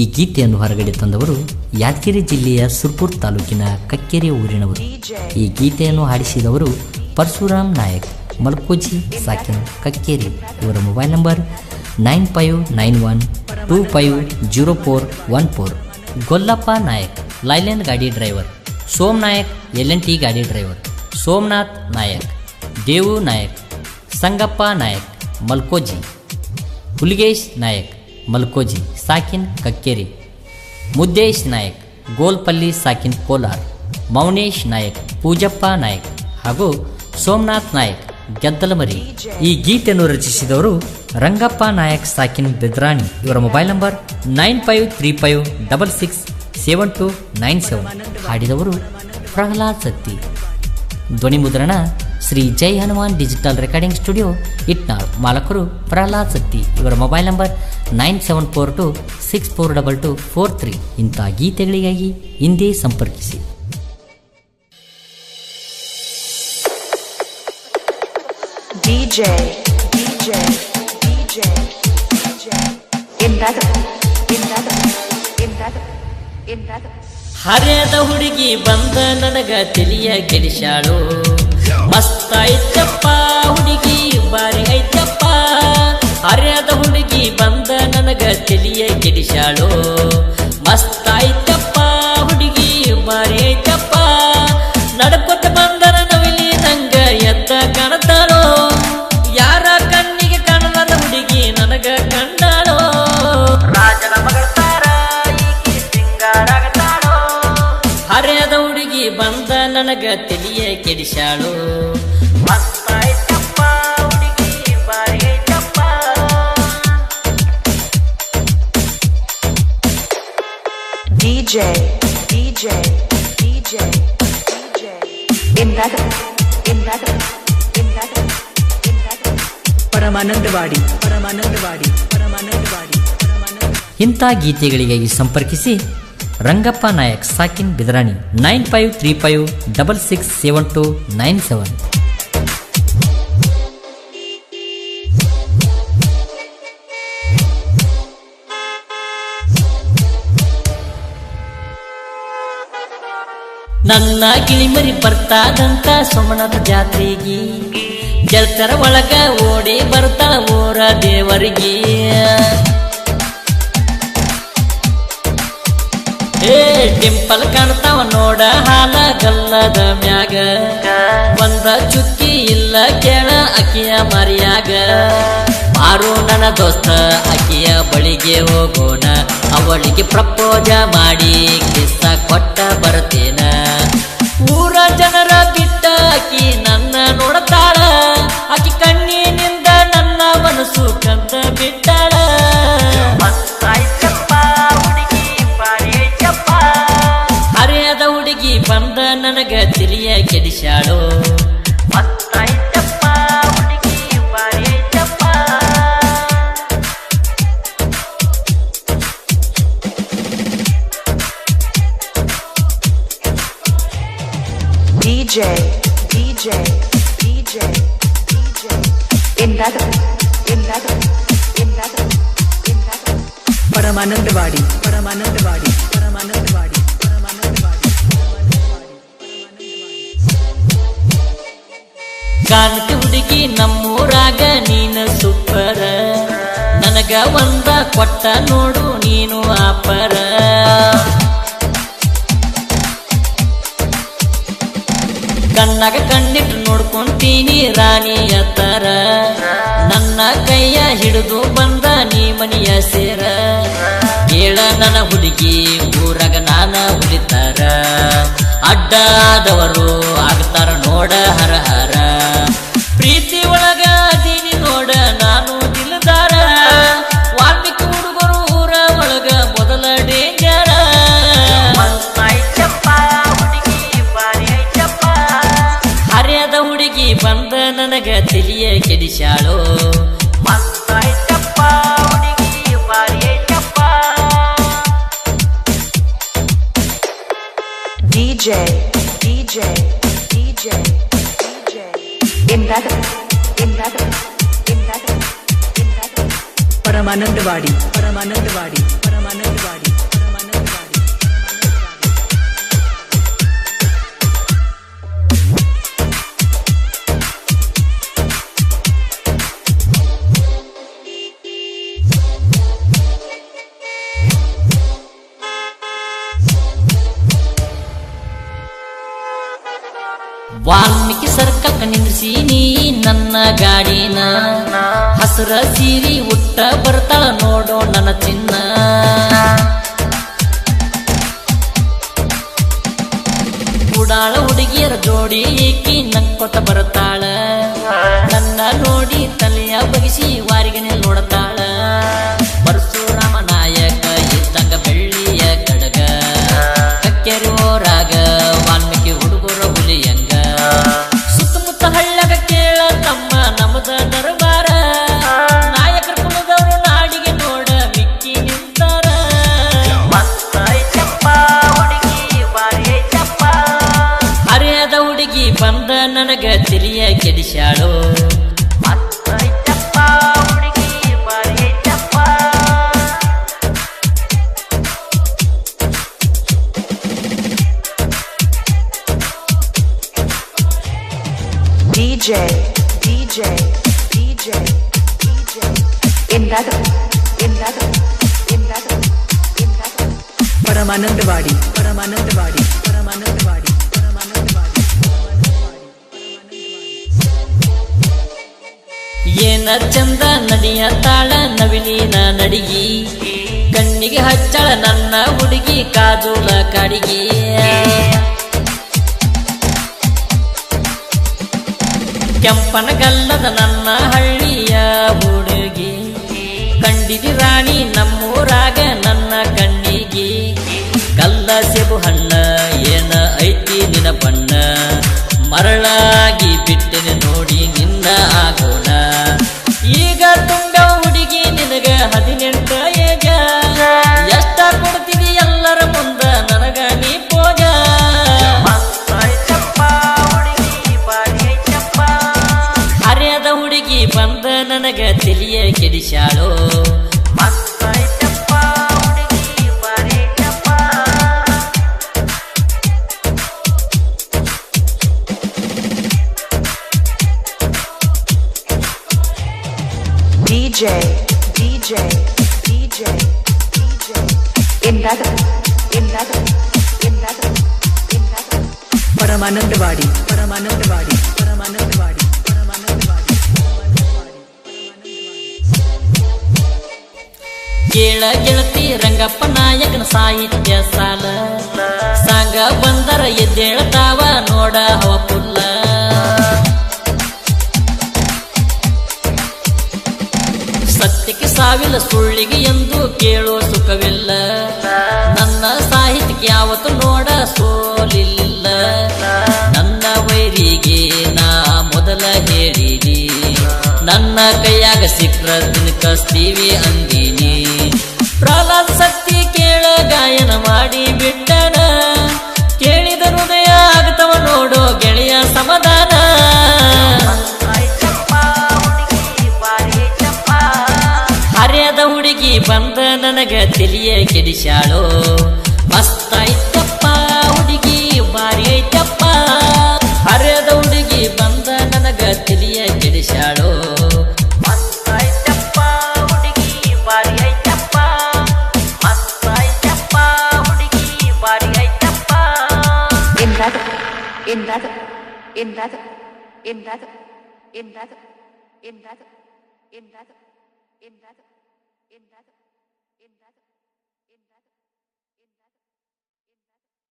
ಈ ಗೀತೆಯನ್ನು ಹೊರಗಡೆ ತಂದವರು ಯಾದಗಿರಿ ಜಿಲ್ಲೆಯ ಸುರ್ಪುರ್ ತಾಲೂಕಿನ ಕಕ್ಕೇರಿ ಊರಿನವರು. ಈ ಗೀತೆಯನ್ನು ಹಾಡಿಸಿದವರು ಪರಶುರಾಮ್ ನಾಯಕ್, ಮಲ್ಕೋಜಿ ಸಾಕಿನ್ ಕಕ್ಕೇರಿ. ಇವರ mobile number nine five nine one two five zero four one four. Gollappa Nayak Leyland ಗಾಡಿ driver. Som Nayak, L N T ಗಾಡಿ ಡ್ರೈವರ್. ಸೋಮನಾಥ್ ನಾಯಕ್, ದೇವು ನಾಯಕ್, ಸಂಗಪ್ಪ ನಾಯಕ್, ಮಲ್ಕೋಜಿ. ಹುಲಿಗೇಶ್ ನಾಯಕ್ ಮಲ್ಕೋಜಿ, ಸಾಕಿನ್ ಕಕ್ಕೇರಿ. ಮುದ್ದೇಶ್ ನಾಯಕ್, ಗೋಲ್ಪಲ್ಲಿ ಸಾಕಿನ್ ಕೋಲಾರ್. ಮೌನೇಶ್ ನಾಯಕ್, ಪೂಜಪ್ಪ ನಾಯಕ್ ಹಾಗೂ ಸೋಮನಾಥ್ ನಾಯಕ್ ಗೆದ್ದಲಮರಿ ಈ ಗೀತೆಯನ್ನು ರಚಿಸಿದವರು ರಂಗಪ್ಪ ನಾಯಕ್, ಸಾಕಿನ್ ಬೆದ್ರಾಣಿ. ಇವರ mobile number nine five three five double six seven two nine seven. ಹಾಡಿದವರು Prahlad Satti. ಧ್ವನಿ ಮುದ್ರಣ Shri Jai Hanuman digital recording studio, Itnal. ಮಾಲಕರು Prahlad Satti. ಇವರ mobile number nine seven four two six four double two four three ಇಂಥ ಗೀತೆಗಳಿಗಾಗಿ ಹಿಂದೆ ಸಂಪರ್ಕಿಸಿ DJ, DJ, DJ, DJ. In that, in that, in that, in that. ಹರಿಯದ ಹುಡುಗಿ ಬಂದ ನನಗ ತಿಳಿಯ ಗೆಡಿಶಾಳು ಮಸ್ತ ಐತಪ್ಪ ಹುಡುಗಿ ಬಾರಿ ಐತಪ್ಪ ಹರೆಯದ ಹುಡುಗಿ ಬಂದ ತಿಳಿಯ ಕೆಡಿಸಾಳು ಮಸ್ತ್ ಹುಡುಗಿ ಬಾರಿ ನಡಕೊತ ಬಂದರ ನವಿಲಿ ನಂಗ ಎತ್ತ ಕಾಣತಾಳೋ ಯಾರ ಕಣ್ಣಿಗೆ ಕಾಣಲಾದ ಹುಡುಗಿ ನನಗ ಕಂಡಾಳೋ. ರಾಜನ ಮಗಳತಾರ ಸಿಂಗಾರಾಗತಾಳೋ ಹರಿಯದ ಹುಡುಗಿ ಬಂದ ನನಗ ತಿಳಿಯ ಕೆಡಿಸಾಳು ಮಸ್ತ್ DJ, ಪರಮಾನಂದವಾಡಿ ಪರಮಾನಂದವಾಡಿ ಇಂಥ ಗೀತೆಗಳಿಗಾಗಿ ಸಂಪರ್ಕಿಸಿ Rangappa Nayak ಸಾಕಿನ್ Bidarani nine five three five double six seven two nine seven. ನನ್ನ ಗಿಳಿಮರಿ ಬರ್ತಾದಂತ ಸೋಮನಾಥ ಜಾತ್ರೆಗೆ. ಜಲ್ತರ ಒಳಗ ಓಡಿ ಬರ್ತಾ ಊರ ದೇವರಿಗೆ. ಏ ಡಿಂಪಲ್ ಕಾಣ್ತಾವ ನೋಡ ಹಾಲ ಗಲ್ಲದ ಮ್ಯಾಗ. ಒಂದ ಚುಕ್ಕಿ ಇಲ್ಲ ಕೇಳ ಅಕ್ಕಿಯ ಮರಿಯಾಗ. ಮಾರು ನನ್ನ ದೋಸ್ತ? ಅಕ್ಕಿಯ ಬಳಿಗೆ ಹೋಗೋಣ. ಅವಳಿಗೆ ಪ್ರಪೋಜ ಮಾಡಿ ಕಿಸ್ಸ ಕೊಟ್ಟ ಬರ್ತೇನ. ಊರ ಜನರ ಬಿಟ್ಟ ಅಕಿ DJ, DJ, DJ, DJ. In that, in that, in that, in that. Paramanandawadi Paramanandawadi Paramanandawadi Paramanandawadi ಕಾಂತಿ ಹುಡುಗಿ ನಮ್ಮೂರಾಗ ನೀನು ಸೂಪರ ನನಗ ಒಂದ ಕೊಟ್ಟ ನೋಡು ನೀನು ಆಪರ ಕಣ್ಣಾಗ ಕಣ್ಣಿಟ್ಟು ನೋಡ್ಕೊಂತೀನಿ ರಾಣಿ ತರ. ನನ್ನ ಕೈಯ ಹಿಡಿದು ಬಂದ ನೀ ಮನಿಯ ಸೇರ. ಕೇಳ ನನ್ನ ಹುಡುಗಿ, ಊರಾಗ ನಾನ ಹುಡಿತಾರ. ಅಡ್ಡ ಆದವರು ಆಗ್ತಾರ ನೋಡ ನನಗ ತಿಳಿಯ ಕೆಡಿಸಾಳು DJ, DJ, DJ, DJ. In that, in that, in that, in Valmiki circle ನಿಂದ್ರಿಸೀನಿ ನನ್ನ ಗಾಡಿನ. ಹಸುರ ಸೀರಿ ಉಟ್ಟ ಬರ್ತಾಳ ನೋಡೋ ನನ್ನ ಚಿನ್ನ. ಉಡಾಳ ಹುಡುಗಿಯರ ಜೋಡಿ ಏಕಿ ನಕ್ಕೊತ ಬರ್ತಾಳ ನನ್ನ ನೋಡಿ ತಲೆಯ ಬಗಿಸಿ ವಾರಿಗೆ ನೋಡತಾಳ ಬಂದ ನನಗ ತಿಳಿಯ ಕೆಡಿಸ್ಯಾಳು DJ, DJ, DJ, DJ. Another, another, another, another. Paramanandawadi Paramanandawadi ಏನ ಚಂದ ನಡಿಯ ತಾಳ ನವಿಲಿನ ನಡಿಗಿ. ಕಣ್ಣಿಗೆ ಹಚ್ಚಳ ನನ್ನ ಹುಡುಗಿ, ಕಾಜುಲ ಕಾಡಿಗೆ. ಕೆಂಪನ ಗಲ್ಲದ ನನ್ನ ಹಳ್ಳಿಯ ಹುಡುಗಿ. ಕಂಡಿದಿ ರಾಣಿ ನಮ್ಮೂರಾಗ ನನ್ನ ಕಣ್ಣಿಗೆ. ಕಲ್ಲ ಸೆಬು ಹಣ್ಣ ಏನ ಐತಿ ನಿನ ಬಣ್ಣ. ಮರಳಾಗಿ ಬಿಟ್ಟೆನೆ ನೋಡಿ na aguna DJ, DJ, DJ, DJ. In that, in that, in that, in that. Paramanandwadi, Paramanandwadi, Paramanandwadi. கீழ கிழத்தி ರಂಗಪ್ಪ ನಾಯಕನ ಸಾಹಿತ್ಯ ಸಾಲ ಸಾಂಗ ಬಂದರ ಎದ್ದೇಳತಾವ ನೋಡ ಅವ ಪುಲ್ಲ ಸಾವಿಲ್ಲ ಸುಳ್ಳಿಗೆ ಎಂದು ಕೇಳೋ ಸುಖವಿಲ್ಲ. ನನ್ನ ಸಾಹಿತ್ಯಕ್ಕೆ ಯಾವತ್ತು ನೋಡ ಸೋಲಿಲ್ಲ. ನನ್ನ ವೈರಿಗೆ ನಾ ಮೊದಲ ಹೇಳಿರಿ ನನ್ನ ಕೈಯಾಗ ಸಿಕ್ಕ ಕಸ್ತೀವಿ ಅಂದಿನಿ. ಪ್ರಹ್ಲಾದ್ ಶಕ್ತಿ ಕೇಳ ಗಾಯನ ಮಾಡಿ ಬಿಟ್ಟನ ಕೇಳಿದ ಹೃದಯ ಆಗ್ತವ ನೋಡೋ ಗೆಳೆಯ ಸಮಾಧಾನ. ಬಂದ ನನಗ ತಿಳಿಯ ಕೆಡಿಸಾಳು ಮಸ್ತಾಯ್ತಪ್ಪ ಹುಡುಗಿ ಬಾರಿ ಐತಪ್ಪ ಹರಿಯದ ಹುಡುಗಿ ಬಂದ ನನಗ ತಿಳಿಯ ಕೆಡಿಸಾಳು ಎಂದಾದ ಎಂದಾದ ಎಂದಾದ ಎಂದಾದ ಎಂದಾದ ಎಂದಾದ ಎಂದಾದ